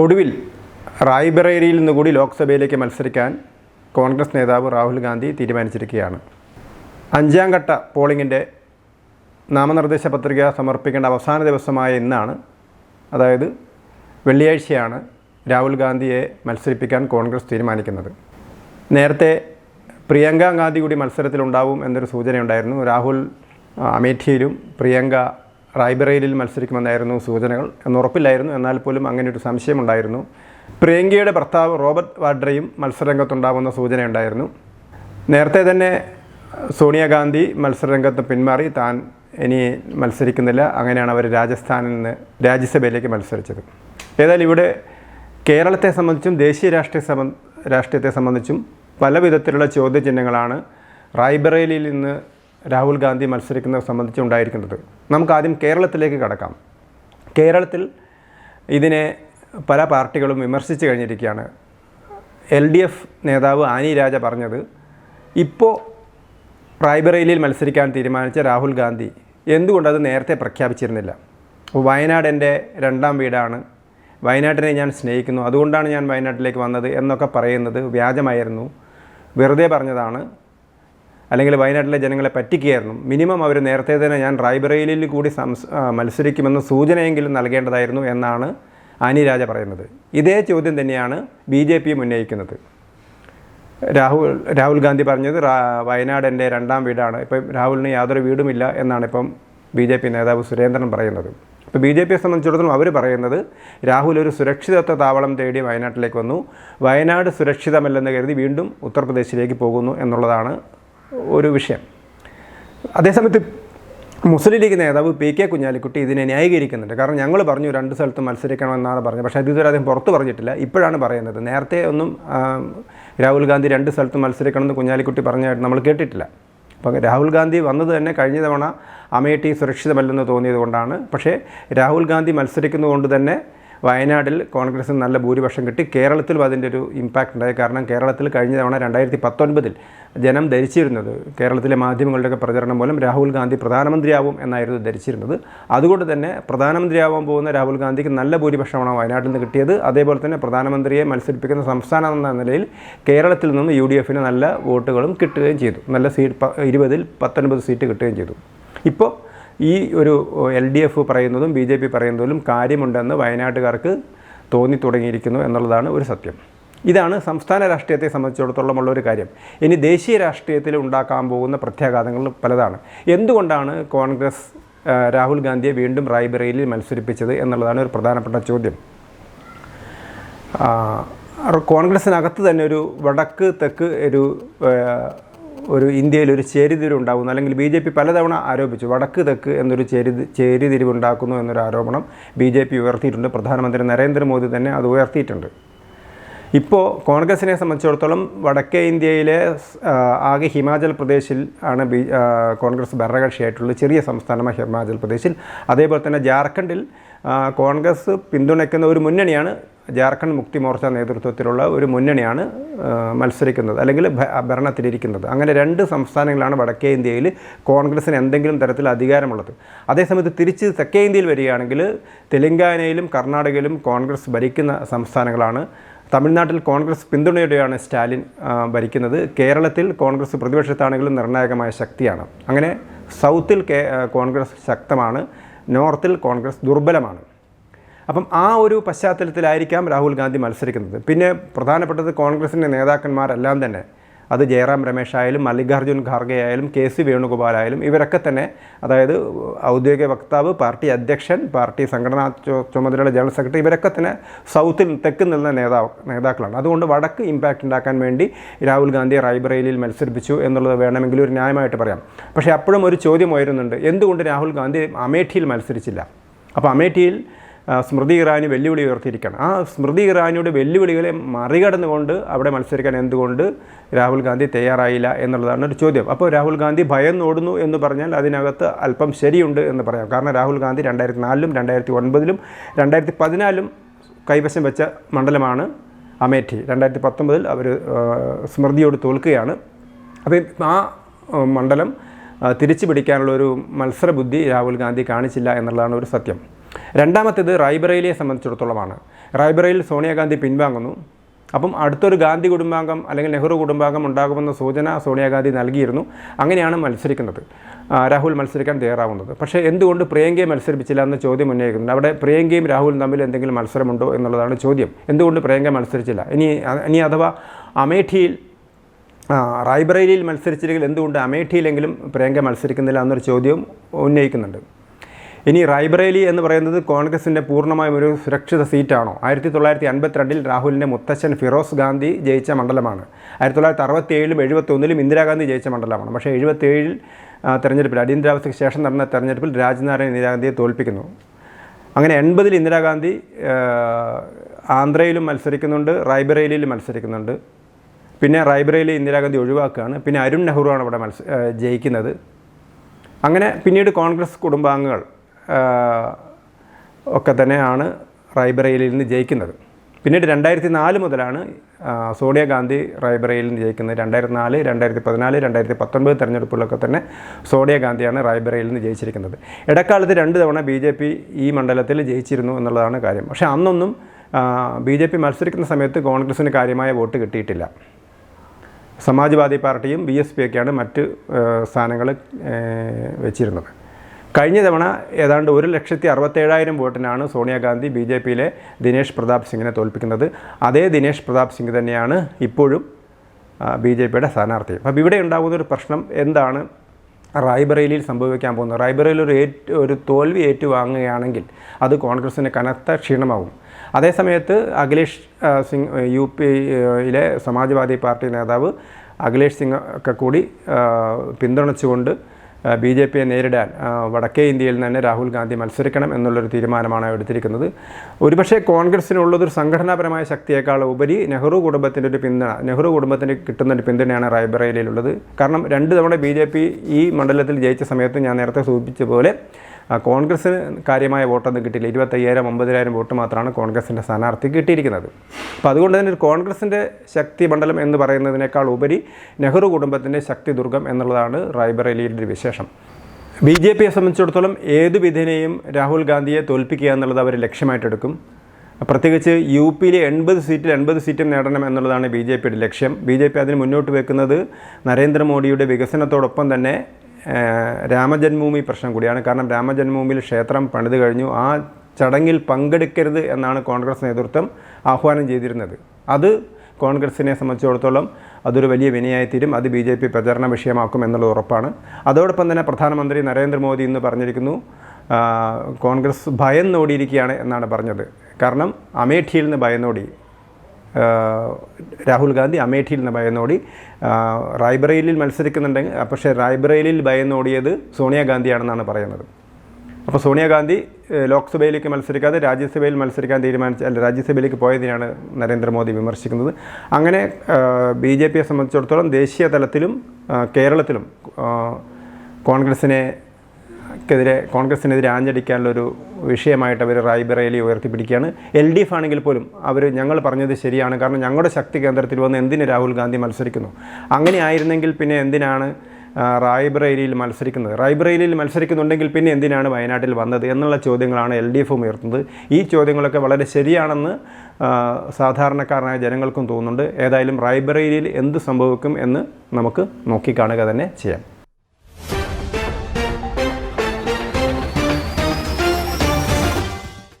ഒടുവിൽ റായ്ബറേലിയിൽ നിന്നുകൂടി ലോക്സഭയിലേക്ക് മത്സരിക്കാൻ കോൺഗ്രസ് നേതാവ് രാഹുൽ ഗാന്ധി തീരുമാനിച്ചിരിക്കുകയാണ്. അഞ്ചാം ഘട്ട പോളിംഗിന്റെ നാമനിർദ്ദേശ പത്രിക സമർപ്പിക്കേണ്ട അവസാന ദിവസമായ ഇന്നാണ്. അതായത് വെള്ളിയാഴ്ചയാണ് രാഹുൽ ഗാന്ധിയെ മത്സരിപ്പിക്കാൻ കോൺഗ്രസ് തീരുമാനിക്കുന്നത്. നേരത്തെ പ്രിയങ്ക ഗാന്ധി കൂടി മത്സരത്തിലുണ്ടാവും എന്നൊരു സൂചനയുണ്ടായിരുന്നു. രാഹുൽ അമേഠിയിലും പ്രിയങ്ക റായ്ബറേലിൽ മത്സരിക്കുമെന്നായിരുന്നു സൂചനകൾ. എന്നുറപ്പില്ലായിരുന്നു. എന്നാൽ പോലും അങ്ങനെ ഒരു സംശയമുണ്ടായിരുന്നു. പ്രിയങ്കയുടെ ഭർത്താവ് റോബർട്ട് വാഡ്രയും മത്സരരംഗത്തുണ്ടാവുന്ന സൂചനയുണ്ടായിരുന്നു. നേരത്തെ തന്നെ സോണിയാഗാന്ധി മത്സരരംഗത്ത് പിന്മാറി. താൻ ഇനി മത്സരിക്കുന്നില്ല. അങ്ങനെയാണ് അവർ രാജസ്ഥാനിൽ നിന്ന് രാജ്യസഭയിലേക്ക് മത്സരിച്ചത്. ഏതായാലും ഇവിടെ കേരളത്തെ സംബന്ധിച്ചും ദേശീയ രാഷ്ട്രീയ സംബ രാഷ്ട്രീയത്തെ സംബന്ധിച്ചും പല വിധത്തിലുള്ള ചോദ്യചിഹ്നങ്ങളാണ് റായ്ബറേലിയിൽ നിന്ന് രാഹുൽ ഗാന്ധി മത്സരിക്കുന്നത് സംബന്ധിച്ച് ഉണ്ടായിരിക്കുന്നത്. നമുക്ക് ആദ്യം കേരളത്തിലേക്ക് കടക്കാം. കേരളത്തിൽ ഇതിനെ പല പാർട്ടികളും വിമർശിച്ചു കഴിഞ്ഞിരിക്കുകയാണ്. എൽ ഡി എഫ് നേതാവ് ആനി രാജ പറഞ്ഞത് ഇപ്പോൾ റായ്ബറേലിയിൽ മത്സരിക്കാൻ തീരുമാനിച്ച രാഹുൽ ഗാന്ധി എന്തുകൊണ്ടത് നേരത്തെ പ്രഖ്യാപിച്ചിരുന്നില്ല? അപ്പോൾ വയനാട് എന്റെ രണ്ടാം വീടാണ്. വയനാട്ടിനെ ഞാൻ സ്നേഹിക്കുന്നു. അതുകൊണ്ടാണ് ഞാൻ വയനാട്ടിലേക്ക് വന്നത് എന്നൊക്കെ പറയുന്നത് വ്യാജമായിരുന്നു. വെറുതെ പറഞ്ഞതാണ്. അല്ലെങ്കിൽ വയനാട്ടിലെ ജനങ്ങളെ പറ്റിക്കുകയായിരുന്നു. മിനിമം അവർ നേരത്തെ തന്നെ ഞാൻ റായ്ബറേലിയിൽ കൂടി സംസ് മത്സരിക്കുമെന്ന സൂചനയെങ്കിലും നൽകേണ്ടതായിരുന്നു എന്നാണ് ആനി രാജ പറയുന്നത്. ഇതേ ചോദ്യം തന്നെയാണ് ബി ജെ പി ഉന്നയിക്കുന്നത്. രാഹുൽ രാഹുൽ ഗാന്ധി പറഞ്ഞത് വയനാട് എന്റെ രണ്ടാം വീടാണ്. ഇപ്പം രാഹുലിന് യാതൊരു വീടുമില്ല എന്നാണ് ഇപ്പം ബി ജെ പി നേതാവ് സുരേന്ദ്രൻ പറയുന്നത്. ഇപ്പോൾ ബി ജെ പിയെ സംബന്ധിച്ചിടത്തോളം അവർ പറയുന്നത് രാഹുൽ ഒരു സുരക്ഷിതത്വ താവളം തേടി വയനാട്ടിലേക്ക് വന്നു. വയനാട് സുരക്ഷിതമല്ലെന്ന് കരുതി വീണ്ടും ഉത്തർപ്രദേശിലേക്ക് പോകുന്നു എന്നുള്ളതാണ് ഒരു വിഷയം. അതേസമയത്ത് മുസ്ലിം ലീഗ് നേതാവ് പി കെ കുഞ്ഞാലിക്കുട്ടി ഇതിനെ ന്യായീകരിക്കുന്നുണ്ട്. കാരണം ഞങ്ങൾ പറഞ്ഞു രണ്ട് സ്ഥലത്ത് മത്സരിക്കണമെന്നാണ് പറഞ്ഞത്. പക്ഷേ ഇതുവരെ അദ്ദേഹം പുറത്ത് പറഞ്ഞിട്ടില്ല. ഇപ്പോഴാണ് പറയുന്നത്. നേരത്തെ ഒന്നും രാഹുൽ ഗാന്ധി രണ്ട് സ്ഥലത്ത് മത്സരിക്കണമെന്ന് കുഞ്ഞാലിക്കുട്ടി പറഞ്ഞായിട്ട് നമ്മൾ കേട്ടിട്ടില്ല. അപ്പം രാഹുൽ ഗാന്ധി വന്നത് തന്നെ കഴിഞ്ഞ തവണ അമേഠി സുരക്ഷിതമല്ലെന്ന് തോന്നിയത് കൊണ്ടാണ്. പക്ഷേ രാഹുൽ ഗാന്ധി മത്സരിക്കുന്നതുകൊണ്ട് തന്നെ വയനാട്ടിൽ കോൺഗ്രസിന് നല്ല ഭൂരിപക്ഷം കിട്ടി. കേരളത്തിലും അതിന്റെ ഒരു ഇമ്പാക്റ്റ് ഉണ്ടായി. കാരണം കേരളത്തിൽ കഴിഞ്ഞ തവണ രണ്ടായിരത്തി പത്തൊൻപതിൽ ജനം ധരിച്ചിരുന്നത് കേരളത്തിലെ മാധ്യമങ്ങളുടെയൊക്കെ പ്രചരണം മൂലം രാഹുൽ ഗാന്ധി പ്രധാനമന്ത്രിയാവും എന്നായിരുന്നു ധരിച്ചിരുന്നത്. അതുകൊണ്ട് തന്നെ പ്രധാനമന്ത്രിയാവാൻ പോകുന്ന രാഹുൽ ഗാന്ധിക്ക് നല്ല ഭൂരിപക്ഷമാണ് വയനാട്ടിൽ നിന്ന് കിട്ടിയത്. അതേപോലെ തന്നെ പ്രധാനമന്ത്രിയെ മത്സരിപ്പിക്കുന്ന സംസ്ഥാനം എന്ന നിലയിൽ കേരളത്തിൽ നിന്ന് യു ഡി എഫിന് നല്ല വോട്ടുകളും കിട്ടുകയും ചെയ്തു. നല്ല സീറ്റ് ഇരുപതിൽ പത്തൊൻപത് സീറ്റ് കിട്ടുകയും ചെയ്തു. ഇപ്പോൾ ഈ ഒരു എൽ ഡി എഫ് പറയുന്നതും ബി ജെ പി പറയുന്നതിലും കാര്യമുണ്ടെന്ന് വയനാട്ടുകാർക്ക് തോന്നി തുടങ്ങിയിരിക്കുന്നു എന്നുള്ളതാണ് ഒരു സത്യം. ഇതാണ് സംസ്ഥാന രാഷ്ട്രീയത്തെ സംബന്ധിച്ചിടത്തോളം ഉള്ള ഒരു കാര്യം. ഇനി ദേശീയ രാഷ്ട്രീയത്തിൽ ഉണ്ടാക്കാൻ പോകുന്ന പ്രത്യാഘാതങ്ങൾ പലതാണ്. എന്തുകൊണ്ടാണ് കോൺഗ്രസ് രാഹുൽ ഗാന്ധിയെ വീണ്ടും റായ്ബറേലിയിൽ മത്സരിപ്പിച്ചത് എന്നുള്ളതാണ് ഒരു പ്രധാനപ്പെട്ട ചോദ്യം. കോൺഗ്രസ്സിനകത്ത് തന്നെ ഒരു വടക്ക് തെക്ക് ഒരു ഒരു ഇന്ത്യയിൽ ഒരു ചേരിതിരിവ് ഉണ്ടാകുന്നു അല്ലെങ്കിൽ ബി ജെ പി പലതവണ ആരോപിച്ചു വടക്ക് തെക്ക് എന്നൊരു ചേരി ചേരിതിരിവ് ഉണ്ടാക്കുന്നു എന്നൊരു ആരോപണം ബി ജെ പി ഉയർത്തിയിട്ടുണ്ട് പ്രധാനമന്ത്രി നരേന്ദ്രമോദി തന്നെ അത് ഉയർത്തിയിട്ടുണ്ട്. ഇപ്പോൾ കോൺഗ്രസിനെ സംബന്ധിച്ചിടത്തോളം വടക്കേ ഇന്ത്യയിലെ ആകെ ഹിമാചൽ പ്രദേശിൽ ആണ് ബി കോൺഗ്രസ് ഭരണകക്ഷിയായിട്ടുള്ള ചെറിയ സംസ്ഥാനമായ ഹിമാചൽ പ്രദേശിൽ. അതേപോലെ തന്നെ ജാർഖണ്ഡിൽ കോൺഗ്രസ് പിന്തുണയ്ക്കുന്ന ഒരു മുന്നണിയാണ് ജാർഖണ്ഡ് മുക്തി മോർച്ച നേതൃത്വത്തിലുള്ള ഒരു മുന്നണിയാണ് മത്സരിക്കുന്നത് അല്ലെങ്കിൽ ഭരണത്തിലിരിക്കുന്നത്. അങ്ങനെ രണ്ട് സംസ്ഥാനങ്ങളാണ് വടക്കേ ഇന്ത്യയിൽ കോൺഗ്രസിന് എന്തെങ്കിലും തരത്തിൽ അധികാരമുള്ളത്. അതേസമയത്ത് തിരിച്ച് തെക്കേ ഇന്ത്യയിൽ വരികയാണെങ്കിൽ തെലങ്കാനയിലും കർണാടകയിലും കോൺഗ്രസ് ഭരിക്കുന്ന സംസ്ഥാനങ്ങളാണ്. തമിഴ്നാട്ടിൽ കോൺഗ്രസ് പിന്തുണയോടെയാണ് സ്റ്റാലിൻ ഭരിക്കുന്നത്. കേരളത്തിൽ കോൺഗ്രസ് പ്രതിപക്ഷത്താണെങ്കിലും നിർണായകമായ ശക്തിയാണ്. അങ്ങനെ സൗത്തിൽ കോൺഗ്രസ് ശക്തമാണ് നോർത്തിൽ കോൺഗ്രസ് ദുർബലമാണ്. അപ്പം ആ ഒരു പശ്ചാത്തലത്തിലായിരിക്കാം രാഹുൽ ഗാന്ധി മത്സരിക്കുന്നത്. പിന്നെ പ്രധാനപ്പെട്ടത് കോൺഗ്രസിന്റെ നേതാക്കന്മാരെല്ലാം തന്നെ അത് ജയറാം രമേശ് ആയാലും മല്ലികാർജുൻ ഖാർഗെ ആയാലും കെ സി വേണുഗോപാൽ ആയാലും ഇവരൊക്കെ തന്നെ അതായത് ഔദ്യോഗിക വക്താവ് പാർട്ടി അധ്യക്ഷൻ പാർട്ടി സംഘടനാ ചുമതലയുള്ള ജനറൽ സെക്രട്ടറി ഇവരൊക്കെ തന്നെ സൗത്തിൽ തെക്ക് നിന്ന നേതാവ് നേതാക്കളാണ്. അതുകൊണ്ട് വടക്ക് ഇമ്പാക്റ്റ് ഉണ്ടാക്കാൻ വേണ്ടി രാഹുൽ ഗാന്ധിയെ റായ്ബറേലിയിൽ മത്സരിപ്പിച്ചു എന്നുള്ളത് വേണമെങ്കിൽ ഒരു ന്യായമായിട്ട് പറയാം. പക്ഷേ അപ്പോഴും ഒരു ചോദ്യം ഉയരുന്നുണ്ട് എന്തുകൊണ്ട് രാഹുൽ ഗാന്ധി അമേഠിയിൽ മത്സരിച്ചില്ല? അപ്പോൾ അമേഠിയിൽ സ്മൃതി ഇറാനി വെല്ലുവിളി ഉയർത്തിയിരിക്കുകയാണ്. ആ സ്മൃതി ഇറാനിയുടെ വെല്ലുവിളികളെ മറികടന്നുകൊണ്ട് അവിടെ മത്സരിക്കാൻ എന്തുകൊണ്ട് രാഹുൽ ഗാന്ധി തയ്യാറായില്ല എന്നുള്ളതാണ് ഒരു ചോദ്യം. അപ്പോൾ രാഹുൽ ഗാന്ധി ഭയം നോടുന്നു എന്ന് പറഞ്ഞാൽ അതിനകത്ത് അല്പം ശരിയുണ്ട് എന്ന് പറയാം. കാരണം രാഹുൽ ഗാന്ധി രണ്ടായിരത്തി നാലിലും രണ്ടായിരത്തി ഒൻപതിലും രണ്ടായിരത്തി പതിനാലും കൈവശം വെച്ച മണ്ഡലമാണ് അമേഠി. രണ്ടായിരത്തി പത്തൊമ്പതിൽ അവർ സ്മൃതിയോട് തോൽക്കുകയാണ്. അപ്പോൾ ആ മണ്ഡലം തിരിച്ചു പിടിക്കാനുള്ള ഒരു മത്സരബുദ്ധി രാഹുൽ ഗാന്ധി കാണിച്ചില്ല എന്നുള്ളതാണ് ഒരു സത്യം. രണ്ടാമത്തേത് റായ്ബറേലിയെ സംബന്ധിച്ചിടത്തോളമാണ്. റായ്ബറേലിൽ സോണിയാഗാന്ധി പിൻവാങ്ങുന്നു. അപ്പം അടുത്തൊരു ഗാന്ധി കുടുംബാംഗം അല്ലെങ്കിൽ നെഹ്റു കുടുംബാംഗം ഉണ്ടാകുമെന്ന സൂചന സോണിയാഗാന്ധി നൽകിയിരുന്നു. അങ്ങനെയാണ് മത്സരിക്കുന്നത്. രാഹുൽ മത്സരിക്കാൻ തയ്യാറാവുന്നത്. പക്ഷേ എന്തുകൊണ്ട് പ്രിയങ്കയെ മത്സരിപ്പിച്ചില്ല എന്ന ചോദ്യം ഉന്നയിക്കുന്നുണ്ട്. അവിടെ പ്രിയങ്കയും രാഹുലും തമ്മിൽ എന്തെങ്കിലും മത്സരമുണ്ടോ എന്നുള്ളതാണ് ചോദ്യം. എന്തുകൊണ്ട് പ്രിയങ്ക മത്സരിച്ചില്ല? ഇനി ഇനി അഥവാ അമേഠിയിൽ റായ്ബറേലിയിൽ മത്സരിച്ചില്ലെങ്കിൽ എന്തുകൊണ്ട് അമേഠിയിലെങ്കിലും പ്രിയങ്ക മത്സരിക്കുന്നില്ല എന്നൊരു ചോദ്യവും ഉന്നയിക്കുന്നുണ്ട്. ഇനി റായ്ബറേലി എന്ന് പറയുന്നത് കോൺഗ്രസിന്റെ പൂർണമായും ഒരു സുരക്ഷിത സീറ്റാണോ? ആയിരത്തി തൊള്ളായിരത്തി അൻപത്തിരണ്ടിൽ രാഹുലിന്റെ മുത്തച്ഛൻ ഫിറോസ് ഗാന്ധി ജയിച്ച മണ്ഡലമാണ്. ആയിരത്തി തൊള്ളായിരത്തി അറുപത്തേഴിലും എഴുപത്തൊന്നിലും ഇന്ദിരാഗാന്ധി ജയിച്ച മണ്ഡലമാണ്. പക്ഷേ എഴുപത്തേഴിൽ തെരഞ്ഞെടുപ്പിൽ അടിയന്തരാവസ്ഥയ്ക്ക് ശേഷം നടന്ന തെരഞ്ഞെടുപ്പിൽ രാജ്നാരായൺ ഇന്ദിരാഗാന്ധിയെ തോൽപ്പിക്കുന്നു. അങ്ങനെ എൺപതിൽ ഇന്ദിരാഗാന്ധി ആന്ധ്രയിലും മത്സരിക്കുന്നുണ്ട് റായ്ബറേലിയിലും മത്സരിക്കുന്നുണ്ട്. പിന്നെ റായ്ബറേലി ഇന്ദിരാഗാന്ധി ഒഴിവാക്കുകയാണ്. പിന്നെ അരുൺ നെഹ്റുവാണ് ഇവിടെ മത്സ ജയിക്കുന്നത്. അങ്ങനെ പിന്നീട് കോൺഗ്രസ് കുടുംബാംഗങ്ങൾ ഒക്കെ തന്നെയാണ് റായ്ബറേലിയിൽ നിന്ന് ജയിക്കുന്നത്. പിന്നീട് രണ്ടായിരത്തി നാല് മുതലാണ് സോണിയാഗാന്ധി റായ്ബറേലിയിൽ നിന്ന് ജയിക്കുന്നത്. രണ്ടായിരത്തി നാല് രണ്ടായിരത്തി പതിനാല് രണ്ടായിരത്തി പത്തൊൻപത് തെരഞ്ഞെടുപ്പുകളിലൊക്കെ തന്നെ സോണിയാഗാന്ധിയാണ് റായ്ബറേലിയിൽ നിന്ന് ജയിച്ചിരിക്കുന്നത്. ഇടക്കാലത്ത് രണ്ട് തവണ ബി ജെ പി ഈ മണ്ഡലത്തിൽ ജയിച്ചിരുന്നു എന്നുള്ളതാണ് കാര്യം. പക്ഷേ അന്നൊന്നും ബി ജെ പി മത്സരിക്കുന്ന സമയത്ത് കോൺഗ്രസിന് കാര്യമായ വോട്ട് കിട്ടിയിട്ടില്ല. സമാജ്വാദി പാർട്ടിയും ബി എസ് പി ഒക്കെയാണ് മറ്റ് സ്ഥാനങ്ങൾ വെച്ചിരുന്നത്. കഴിഞ്ഞ തവണ ഏതാണ്ട് ഒരു ലക്ഷത്തി അറുപത്തേഴായിരം വോട്ടിനാണ് സോണിയാഗാന്ധി ബി ജെ പിയിലെ ദിനേഷ് പ്രതാപ് സിംഗിനെ തോൽപ്പിക്കുന്നത്. അതേ ദിനേഷ് പ്രതാപ് സിംഗ് തന്നെയാണ് ഇപ്പോഴും ബി ജെ പിയുടെ സ്ഥാനാർത്ഥി. അപ്പം ഇവിടെ ഉണ്ടാകുന്ന ഒരു പ്രശ്നം എന്താണ്? റായ്ബറേലിയിൽ സംഭവിക്കാൻ പോകുന്നത് റായ്ബറേലിൽ ഒരു ഏറ്റു ഒരു തോൽവി ഏറ്റുവാങ്ങുകയാണെങ്കിൽ അത് കോൺഗ്രസിന് കനത്ത ക്ഷീണമാകും അതേസമയത്ത് അഖിലേഷ് സിംഗ് യു പിയിലെ സമാജ്വാദി പാർട്ടി നേതാവ് അഖിലേഷ് സിംഗ് ഒക്കെ കൂടി പിന്തുണച്ചുകൊണ്ട് ബി ജെ പിയെ നേരിടാൻ വടക്കേ ഇന്ത്യയിൽ തന്നെ രാഹുൽ ഗാന്ധി മത്സരിക്കണം എന്നുള്ളൊരു തീരുമാനമാണ് എടുത്തിരിക്കുന്നത്. ഒരുപക്ഷെ കോൺഗ്രസിനുള്ളതൊരു സംഘടനാപരമായ ശക്തിയേക്കാൾ ഉപരി നെഹ്റു കുടുംബത്തിന്റെ ഒരു പിന്തുണ നെഹ്റു കുടുംബത്തിന് കിട്ടുന്ന ഒരു പിന്തുണയാണ് റായ്ബറേലിയിലുള്ളത്. കാരണം രണ്ട് തവണ ബി ജെ പി ഈ മണ്ഡലത്തിൽ ജയിച്ച സമയത്ത് ഞാൻ നേരത്തെ സൂചിപ്പിച്ച പോലെ കോൺഗ്രസ്സിന് കാര്യമായ വോട്ടൊന്നും കിട്ടിയില്ല. ഇരുപത്തയ്യായിരം ഒമ്പതിനായിരം വോട്ട് മാത്രമാണ് കോൺഗ്രസിന്റെ സ്ഥാനാർത്ഥി കിട്ടിയിരിക്കുന്നത്. അപ്പോൾ അതുകൊണ്ട് തന്നെ ഒരു കോൺഗ്രസിന്റെ ശക്തി മണ്ഡലം എന്ന് പറയുന്നതിനേക്കാൾ ഉപരി നെഹ്റു കുടുംബത്തിന്റെ ശക്തി ദുർഗം എന്നുള്ളതാണ് റായ്ബറേലിയുടെ വിശേഷം. ബി ജെ പിയെ സംബന്ധിച്ചിടത്തോളം ഏത് വിധേനയും രാഹുൽ ഗാന്ധിയെ തോൽപ്പിക്കുക എന്നുള്ളത് അവർ ലക്ഷ്യമായിട്ടെടുക്കും. പ്രത്യേകിച്ച് യു പിയിലെ എൺപത് സീറ്റിൽ എൺപത് സീറ്റും നേടണം എന്നുള്ളതാണ് ബി ജെ പിയുടെ ലക്ഷ്യം. ബി ജെ പി അതിന് മുന്നോട്ട് വെക്കുന്നത് നരേന്ദ്രമോദിയുടെ വികസനത്തോടൊപ്പം തന്നെ രാമജന്മഭൂമി പ്രശ്നം കൂടിയാണ്. കാരണം രാമജന്മഭൂമിയിൽ ക്ഷേത്രം പണിത് കഴിഞ്ഞു. ആ ചടങ്ങിൽ പങ്കെടുക്കരുത് എന്നാണ് കോൺഗ്രസ് നേതൃത്വം ആഹ്വാനം ചെയ്തിരുന്നത്. അത് കോൺഗ്രസിനെ സംബന്ധിച്ചിടത്തോളം അതൊരു വലിയ വിനയായി തീരും അത് ബി ജെ പി പ്രചരണ വിഷയമാക്കും എന്നുള്ളത് ഉറപ്പാണ്. അതോടൊപ്പം തന്നെ പ്രധാനമന്ത്രി നരേന്ദ്രമോദി ഇന്ന് പറഞ്ഞിരിക്കുന്നു കോൺഗ്രസ് ഭയം നോടിയിരിക്കുകയാണ് എന്നാണ് പറഞ്ഞത്. കാരണം അമേഠിയിൽ നിന്ന് ഭയം ആ, രാഹുൽ ഗാന്ധി അമേഠിയിൽ നിന്ന് ഭയന്നോടി റായ്ബറേലിയിൽ മത്സരിക്കുന്നുണ്ടെങ്കിൽ പക്ഷേ റായ്ബറേലിയിൽ ഭയന്നോടിയത് സോണിയാഗാന്ധിയാണെന്നാണ് പറയുന്നത്. അപ്പോൾ സോണിയാഗാന്ധി ലോക്സഭയിലേക്ക് മത്സരിക്കാതെ രാജ്യസഭയിൽ മത്സരിക്കാൻ തീരുമാനിച്ച അല്ല രാജ്യസഭയിലേക്ക് പോയതിനാണ് നരേന്ദ്രമോദി വിമർശിക്കുന്നത്. അങ്ങനെ ബി ജെ പിയെ സംബന്ധിച്ചിടത്തോളം ദേശീയ തലത്തിലും കേരളത്തിലും കോൺഗ്രസിനെ ക്കെതിരെ കോൺഗ്രസിനെതിരെ ആഞ്ഞടിക്കാനുള്ളൊരു വിഷയമായിട്ട് അവർ റായ്ബറേലി ഉയർത്തിപ്പിടിക്കുകയാണ്. എൽ ഡി എഫ് ആണെങ്കിൽ പോലും അവർ ഞങ്ങൾ പറഞ്ഞത് ശരിയാണ്. കാരണം ഞങ്ങളുടെ ശക്തി കേന്ദ്രത്തിൽ വന്ന് എന്തിന് രാഹുൽ ഗാന്ധി മത്സരിക്കുന്നു? അങ്ങനെ ആയിരുന്നെങ്കിൽ പിന്നെ എന്തിനാണ് റായ്ബറേലിയിൽ മത്സരിക്കുന്നത്? റായ്ബറേലിയിൽ മത്സരിക്കുന്നുണ്ടെങ്കിൽ പിന്നെ എന്തിനാണ് വയനാട്ടിൽ വന്നത്? എന്നുള്ള ചോദ്യങ്ങളാണ് എൽ ഡി എഫും ഉയർത്തുന്നത്. ഈ ചോദ്യങ്ങളൊക്കെ വളരെ ശരിയാണെന്ന് സാധാരണക്കാരനായ ജനങ്ങൾക്കും തോന്നുന്നുണ്ട്. ഏതായാലും റായ്ബറേലിയിൽ എന്ത് സംഭവിക്കും എന്ന് നമുക്ക് നോക്കിക്കാണുക തന്നെ ചെയ്യാം.